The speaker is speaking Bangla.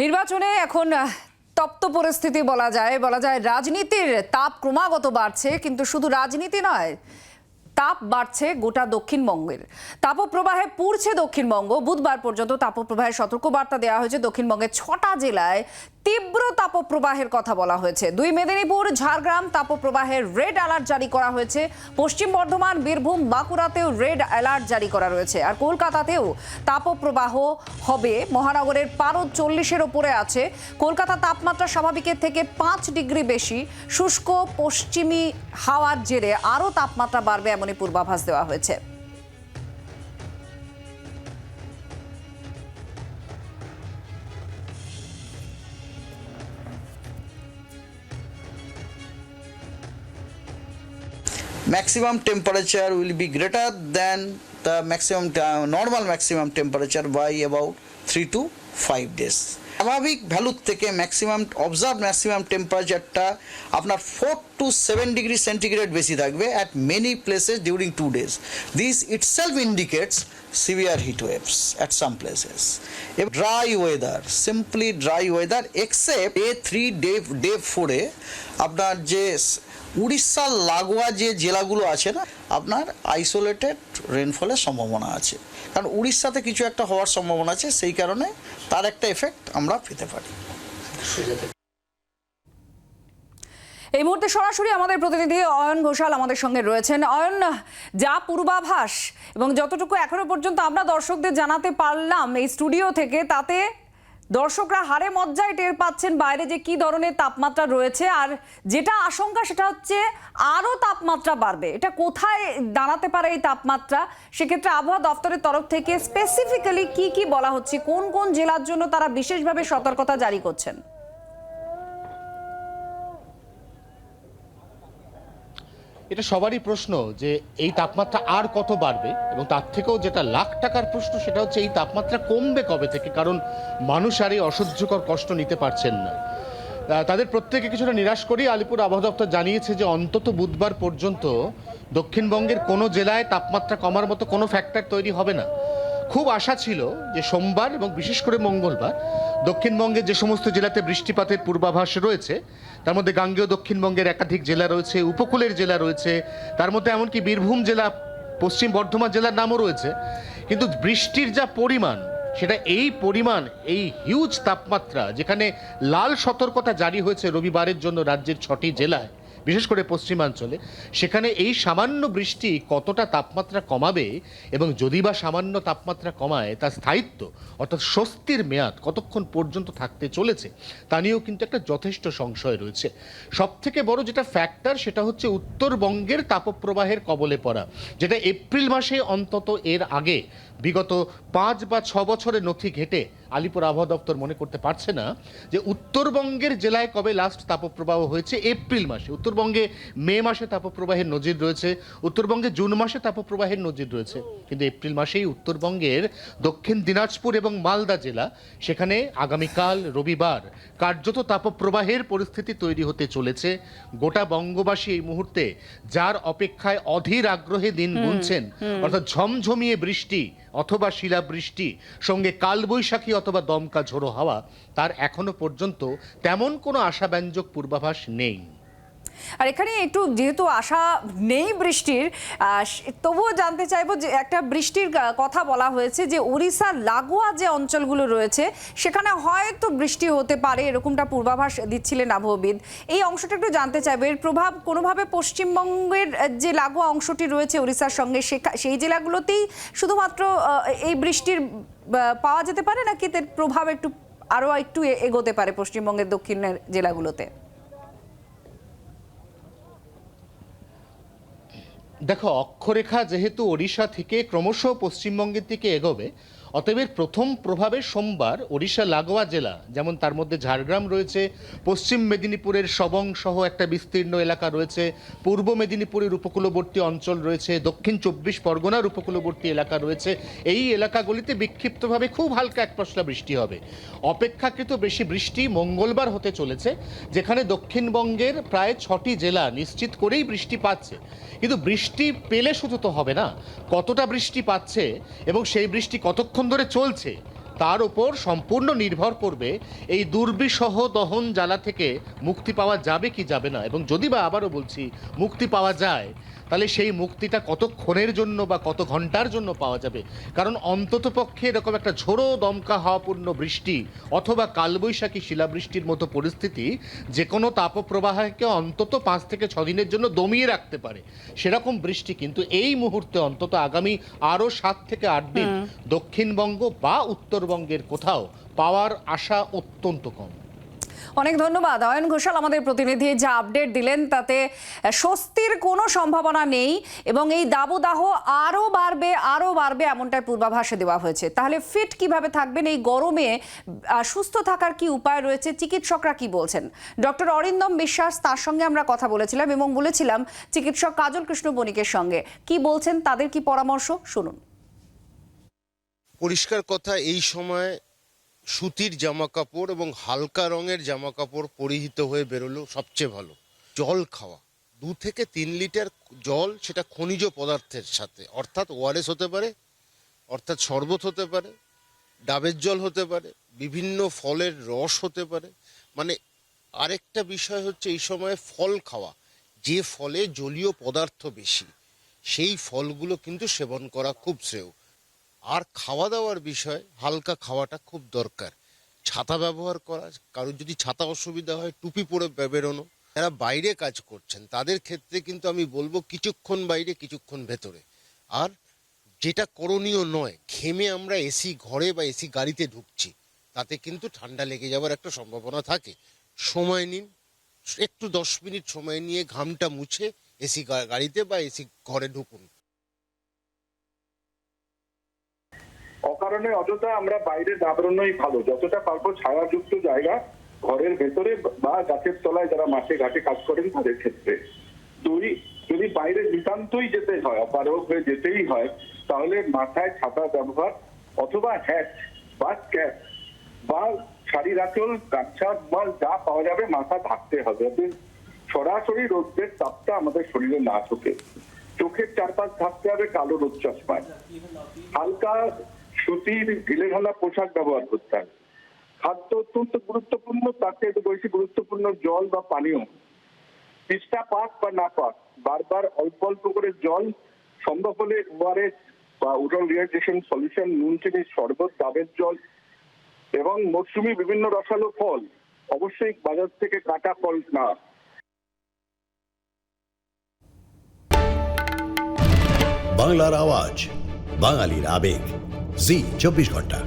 নির্বাচনে এখন তপ্ত পরিস্থিতি বলা যায়। বলা যায় রাজনীতির তাপ ক্রমাগত বাড়ছে, কিন্তু শুধু রাজনীতি নয়, তাপ বাড়ছে গোটা দক্ষিণবঙ্গের। তাপপ্রবাহে পুড়ছে দক্ষিণবঙ্গ। বুধবার পর্যন্ত তাপপ্রবাহের সতর্কবার্তা দেওয়া হয়েছে। দক্ষিণবঙ্গের ছটা জেলায় তীব্র তাপপ্রবাহের কথা বলা হয়েছে। দুই মেদিনীপুর, ঝাড়গ্রাম তাপপ্রবাহের রেড অ্যালার্ট জারি করা হয়েছে। পশ্চিম বর্ধমান, বীরভূম, বাঁকুড়াতেও রেড অ্যালার্ট জারি করা রয়েছে। আর কলকাতাতেও তাপপ্রবাহ হবে। মহানগরের পারদ চল্লিশের ওপরে আছে। কলকাতা তাপমাত্রা স্বাভাবিকের থেকে পাঁচ ডিগ্রি বেশি। শুষ্ক পশ্চিমী হাওয়ার জেরে আরও তাপমাত্রা বাড়বে এমনই পূর্বাভাস দেওয়া হয়েছে। Maximum temperature will be greater than the maximum uh, normal maximum temperature by about 3 to 5 days. স্বাভাবিক ভ্যালুর থেকে ম্যাক্সিমাম অবজার্ভ ম্যাক্সিমাম টেম্পারেচারটা আপনার four two seven degree centigrade বেশি থাকবে at many places during two days this itself indicates severe heat waves at some places dry weather simply dry weather except a three day day ফোরে আপনার যে উড়িষ্যার লাগোয়া যে জেলাগুলো আছে না, আপনার আইসোলেটেড রেনফলের সম্ভাবনা আছে। কারণ উড়িষ্যাতে কিছু একটা হওয়ার সম্ভাবনা আছে, সেই কারণে তার একটা এফেক্ট আমরা পেতে পারি। এই মুহূর্তে সরাসরি আমাদের প্রতিনিধি অয়ন ঘোষাল আমাদের সঙ্গে রয়েছেন। অয়ন, যা পূর্বাভাস এবং যতটুকু এখনও পর্যন্ত আমরা দর্শকদের জানাতে পারলাম এই স্টুডিও থেকে, তাতে দর্শকরা হারে মজ্জায় টের পাচ্ছেন বাইরে যে কি ধরনের তাপমাত্রা রয়েছে, আর যেটা আশঙ্কা সেটা হচ্ছে আরও তাপমাত্রা বাড়বে। এটা কোথায় দাঁড়াতে পারে এই তাপমাত্রা? সেক্ষেত্রে আবহাওয়া দপ্তরের তরফ থেকে স্পেসিফিক্যালি কি কি বলা হচ্ছে? কোন কোন জেলার জন্য তারা বিশেষভাবে সতর্কতা জারি করছেন? এটা সবারই প্রশ্ন যে এই তাপমাত্রা আর কত বাড়বে এবং তার থেকেও যেটা লাখ টাকার প্রশ্ন সেটা হচ্ছে এই তাপমাত্রা কমবে কবে থেকে? কারণ মানুষ আর এই অসহ্যকর কষ্ট নিতে পারছেন না। তাদের প্রত্যেকে কিছুটা নিরাশ করেই আলিপুর আবহাওয়া দপ্তর জানিয়েছে যে অন্তত বুধবার পর্যন্ত দক্ষিণবঙ্গের কোনো জেলায় তাপমাত্রা কমার মতো কোনো ফ্যাক্টর তৈরি হবে না। খুব আশা ছিল যে সোমবার এবং বিশেষ করে মঙ্গলবার দক্ষিণবঙ্গের যে সমস্ত জেলাতে বৃষ্টিপাতের পূর্বাভাস রয়েছে, তার মধ্যে গাঙ্গেয় দক্ষিণবঙ্গের একাধিক জেলা রয়েছে, উপকূলের জেলা রয়েছে, তার মধ্যে এমনকি বীরভূম জেলা, পশ্চিম বর্ধমান জেলার নামও রয়েছে। কিন্তু বৃষ্টির যা পরিমাণ, সেটা এই পরিমাণ, এই হিউজ তাপমাত্রা, যেখানে লাল সতর্কতা জারি হয়েছে রবিবারের জন্য রাজ্যের ছটি জেলায় বিশেষ করে পশ্চিমাঞ্চলে, সেখানে এই সামান্য বৃষ্টি কতটা তাপমাত্রা কমাবে এবং যদি বা সামান্য তাপমাত্রা কমায়, তার স্থায়িত্ব অর্থাৎ স্বস্তির মেয়াদ কতক্ষণ পর্যন্ত থাকতে চলেছে, তা নিয়েও কিন্তু একটা যথেষ্ট সংশয় রয়েছে। সব থেকে বড় যেটা ফ্যাক্টর সেটা হচ্ছে উত্তরবঙ্গের তাপপ্রবাহের কবলে পড়া, যেটা এপ্রিল মাসে অন্তত এর আগে বিগত পাঁচ বা ছ বছরের নথি ঘেটে আলিপুর আবহাওয়া দপ্তর মনে করতে পারছে না যে উত্তরবঙ্গের জেলায় কবে লাস্ট তাপপ্রবাহ হয়েছে? এপ্রিল মাসে। উত্তরবঙ্গে মে মাসে তাপপ্রবাহের নজির রয়েছে। উত্তরবঙ্গে জুন মাসে তাপপ্রবাহের নজির রয়েছে। কিন্তু এপ্রিল মাসেই উত্তরবঙ্গের দক্ষিণ দিনাজপুর এবং মালদা জেলা সেখানে আগামীকাল রবিবার কার্যত তাপপ্রবাহের পরিস্থিতি তৈরি হতে চলেছে। গোটা বঙ্গবাসী এই মুহূর্তে যার অপেক্ষায় অধীর আগ্রহে দিন গুনছেন। অর্থাৎ ঝমঝমিয়ে বৃষ্টি অথবা শিলাবৃষ্টি, সঙ্গে কালবৈশাখী অথবা দমকা ঝোড়ো হাওয়া, তার এখনও পর্যন্ত তেমন কোনো আশাব্যঞ্জক পূর্বাভাস নেই। আর এখানে একটু যেহেতু আশা নেই বৃষ্টির তবুও জানতে চাইব যে একটা বৃষ্টির কথা বলা হয়েছে যে উড়িষ্যার লাগোয়া যে অঞ্চলগুলো রয়েছে, সেখানে হয়তো বৃষ্টি হতে পারে এরকমটা পূর্বাভাস দিচ্ছিলেন আবহবিদ। এই অংশটা একটু জানতে চাইব, এর প্রভাব কোনোভাবে পশ্চিমবঙ্গের যে লাগোয়া অংশটি রয়েছে উড়িষ্যার সঙ্গে সেই জেলাগুলোতেই শুধুমাত্র এই বৃষ্টির পাওয়া যেতে পারে নাকি এর প্রভাব একটু, আরও একটু এগোতে পারে পশ্চিমবঙ্গের দক্ষিণের জেলাগুলোতে? দেখো অক্ষরেখা যেহেতু ওড়িশা থেকে ক্রমশ পশ্চিমবঙ্গের দিকে এগোবে অতএব এর প্রথম প্রভাবে সোমবার ওড়িশা লাগোয়া জেলা, যেমন তার মধ্যে ঝাড়গ্রাম রয়েছে, পশ্চিম মেদিনীপুরের সবং সহ একটা বিস্তীর্ণ এলাকা রয়েছে, পূর্ব মেদিনীপুরের উপকূলবর্তী অঞ্চল রয়েছে, দক্ষিণ চব্বিশ পরগনার উপকূলবর্তী এলাকা রয়েছে। এই এলাকাগুলিতে বিক্ষিপ্তভাবে খুব হালকা এক পশলা বৃষ্টি হবে। অপেক্ষাকৃত বেশি বৃষ্টি মঙ্গলবার হতে চলেছে, যেখানে দক্ষিণবঙ্গের প্রায় ছটি জেলা নিশ্চিত করেই বৃষ্টি পাচ্ছে। কিন্তু বৃষ্টি পেলে শুধু তো হবে না, কতটা বৃষ্টি পাচ্ছে এবং সেই বৃষ্টি কতক্ষণ ধরে চলছে, তার উপর সম্পূর্ণ নির্ভর করবে এই দুর্বিষহ দহন জ্বালা থেকে মুক্তি পাওয়া যাবে কি যাবে না। এবং যদি বা আবারও বলছি, মুক্তি পাওয়া যায় তাহলে সেই মুক্তিটা কতক্ষণের জন্য বা কত ঘণ্টার জন্য পাওয়া যাবে? কারণ অন্তত পক্ষে এরকম একটা ঝোড়ো দমকা হওয়াপূর্ণ বৃষ্টি অথবা কালবৈশাখী শিলাবৃষ্টির মতো পরিস্থিতি যে কোনো তাপপ্রবাহকে অন্তত পাঁচ থেকে ছ দিনের জন্য দমিয়ে রাখতে পারে। সেরকম বৃষ্টি কিন্তু এই মুহূর্তে অন্তত আগামী আরও সাত থেকে আট দিন দক্ষিণবঙ্গ বা উত্তরবঙ্গের কোথাও পাওয়ার আশা অত্যন্ত কম। অনেক ধন্যবাদ। অয়ন ঘোষাল আমাদের প্রতিনিধি, যা আপডেট দিলেন তাতে স্বস্তির কোনো সম্ভাবনা নেই এবং এই দাবদাহ আরও বাড়বে আরও বাড়বে এমনটাই পূর্বাভাসে দেওয়া হয়েছে। তাহলে ফিট কীভাবে থাকবেন এই গরমে? সুস্থ থাকার কি উপায় রয়েছে? চিকিৎসকরা কি বলছেন? ডক্টর অরিন্দম বিশ্বাস, তার সঙ্গে আমরা কথা বলেছিলাম এবং বলেছিলাম চিকিৎসক কাজল কৃষ্ণ বণিকের সঙ্গে। কি বলছেন? তাদের কি পরামর্শ? শুনুন। পরিষ্কার কথা, এই সময় সুতির জামা কাপড় এবং হালকা রঙের জামা কাপড় পরিহিত হয়ে বেরোলো সবচেয়ে ভালো, জল খাওয়া। দু থেকে তিন লিটার জল সেটা খনিজ পদার্থের সাথে, অর্থাৎ ওআরএস হতে পারে, অর্থাৎ শরবত হতে পারে, ডাবের জল হতে পারে, বিভিন্ন ফলের রস হতে পারে। মানে আরেকটা বিষয় হচ্ছে এই সময়ে ফল খাওয়া, যে ফলে জলীয় পদার্থ বেশি, সেই ফলগুলো কিন্তু সেবন করা খুব শ্রেয়। আর খাওয়া দাওয়ার বিষয় হালকা খাওয়াটা খুব দরকার। ছাতা ব্যবহার করা কারোর যদি ছাতা অসুবিধা হয়, টুপি পরে বেরোনো। যারা বাইরে কাজ করছেন, তাদের ক্ষেত্রে কিন্তু আমি বলব কিছুক্ষণ বাইরে, কিছুক্ষণ ভেতরে। আর যেটা করণীয় নয়, ঘেমে আমরা এসি ঘরে বা এসি গাড়িতে ঢুকছি, তাতে কিন্তু ঠান্ডা লেগে যাওয়ার একটা সম্ভাবনা থাকে। সময় নিন, একটু দশ মিনিট সময় নিয়ে ঘামটা মুছে এসি গাড়িতে বা এসি ঘরে ঢুকুন। অকারণে অযথা আমরা বাইরে বেরোনোই ভালো। যতটা পারব ছায়াযুক্ত জায়গা ঘরের ভেতরে বা গাছের তলায় যারা মাঠে ঘাটে কাজ করেন তাদের ক্ষেত্রে। দুই, যদি বাইরে নিতান্তই যেতে হয় অপারক হয়ে যেতেই হয়, তাহলে মাথায় ছাতা ব্যবহার অথবা হ্যাট বা ক্যাপ বা শাড়ির আঁচল গামছা বা যা পাওয়া যাবে মাথা ঢাকতে হবে। সরাসরি রোদের তাপটা আমাদের শরীরে না ঢোকে। চোখের চারপাশ ঢাকতে হবে কালো রোদ চশমায়। হালকা সুতির ঢিলেঢালা পোশাক ব্যবহার করতে খাদ্য অত্যন্ত গুরুত্বপূর্ণ, তার চেয়ে বেশি গুরুত্বপূর্ণ জল বা পানীয়। তিস্তা পাক বা না পাক, বারবার অল্প অল্প করে জল সম্ভব হলে ওআরএস বা উডল রিহাইড্রেশন সলিউশন, নুন, চিনির শরবত, ডাবের জল এবং মৌসুমী বিভিন্ন রসালো ফল অবশ্যই বাজার থেকে কাটা ফল না। বাংলার আওয়াজ, বাঙালির আবেগ। জি চব্বিশ ঘণ্টা।